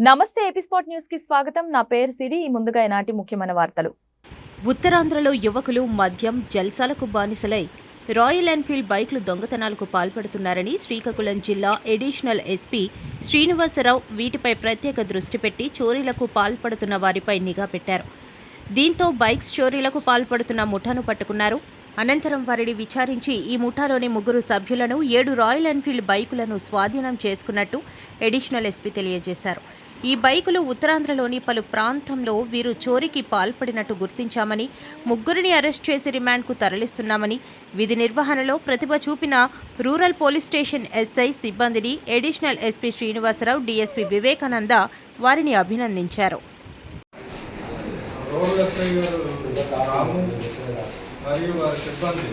నమస్తే ఎపిస్పోర్ట్ న్యూస్కి స్వాగతం. నా పేరు సిరి. ముందుగా ఈనాటి ముఖ్యమైన వార్తలు. ఉత్తరాంధ్రలో యువకులు మద్యం జల్సాలకు బానిసలై రాయల్ ఎన్ఫీల్డ్ బైక్లు దొంగతనాలకు పాల్పడుతున్నారని శ్రీకాకుళం జిల్లా ఎడిషనల్ ఎస్పీ శ్రీనివాసరావు వీటిపై ప్రత్యేక దృష్టి పెట్టి చోరీలకు పాల్పడుతున్న వారిపై నిఘా పెట్టారు. దీంతో బైక్స్ చోరీలకు పాల్పడుతున్న ముఠాను పట్టుకున్నారు. అనంతరం వారిని విచారించి ఈ ముఠాలోని ముగ్గురు సభ్యులను ఏడు రాయల్ ఎన్ఫీల్డ్ బైకులను స్వాధీనం చేసుకున్నట్టు ఎడిషనల్ ఎస్పీ తెలియజేశారు. ఈ బైకులు ఉత్తరాంధ్రలోని పలు ప్రాంతంలో వీరు చోరీకి పాల్పడినట్టు గుర్తించామని ముగ్గురిని అరెస్ట్ చేసి రిమాండ్కు తరలిస్తున్నామని విధి నిర్వహణలో ప్రతిభ చూపిన రూరల్ పోలీస్ స్టేషన్ ఎస్ఐ సిబ్బందిని additional SP Srinivasa Rao DSP Vivekananda వారిని అభినందించారు. మరియు వారి సిబ్బంది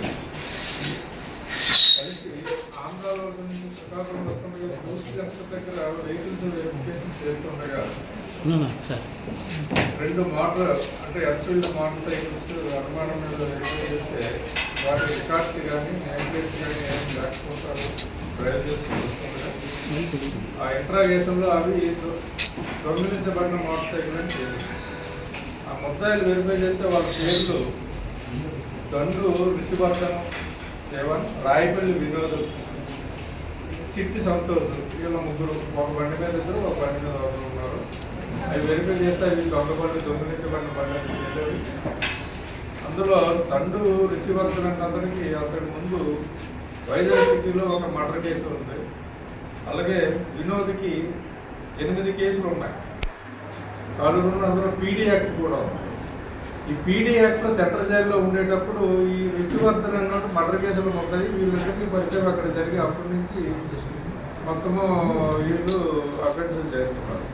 ఆంధ్రాలో నుంచి శ్రీకాకుళం దగ్గర వెహికల్స్ వెరిఫికేషన్ చేస్తుండగా రెండు మోటార్ అంటే ఎన్ఫీల్డ్ మోటార్ సైకిల్స్ అనుమానం మీద వెరిఫై చేస్తే వాటి రికార్డ్స్ కానీ కానీ ఏం లేకపోతారు. డ్రైవ్ చేస్తూ ఆ ఇంట్రాగేషన్లో అవి దొంగిలించబడిన మోటార్ సైకిల్ అని ఆ ముద్దాయిలు వెరిఫై చేస్తే వాళ్ళ పేర్లు దండు రిషివర్ధన్ దేవన్ రాయపల్లి వినోద్. సిట్టి సంతోష్. వీళ్ళ ముగ్గురు ఒక బండి మీద ఇద్దరు ఒక బండి మీద ఒకరు ఉన్నారు. అవి వెరిఫై చేస్తే అవి దొంగ బండి దొంగలించబడిన బండి అందులో తండ్రు రిసీవర్ అంటే అతనికి అతడి ముందు వైజాగ్ సిటీలో ఒక మర్డర్ కేసు ఉంది. అలాగే వినోద్కి ఎనిమిది కేసులు ఉన్నాయి. కాలుగురు అందులో పీడీ యాక్ట్ కూడా ఉంది. ఈ పీడీ సెంట్రల్ జైల్లో ఉండేటప్పుడు ఈ రిషివర్ధన్ అన్నట్టు మర్డర్ కేసులు ఉంటాయి వీళ్ళందరికీ పరిచయం అక్కడ జరిగి అప్పటి నుంచి మొత్తము వీళ్ళు అఫెన్సులు చేస్తున్నారు.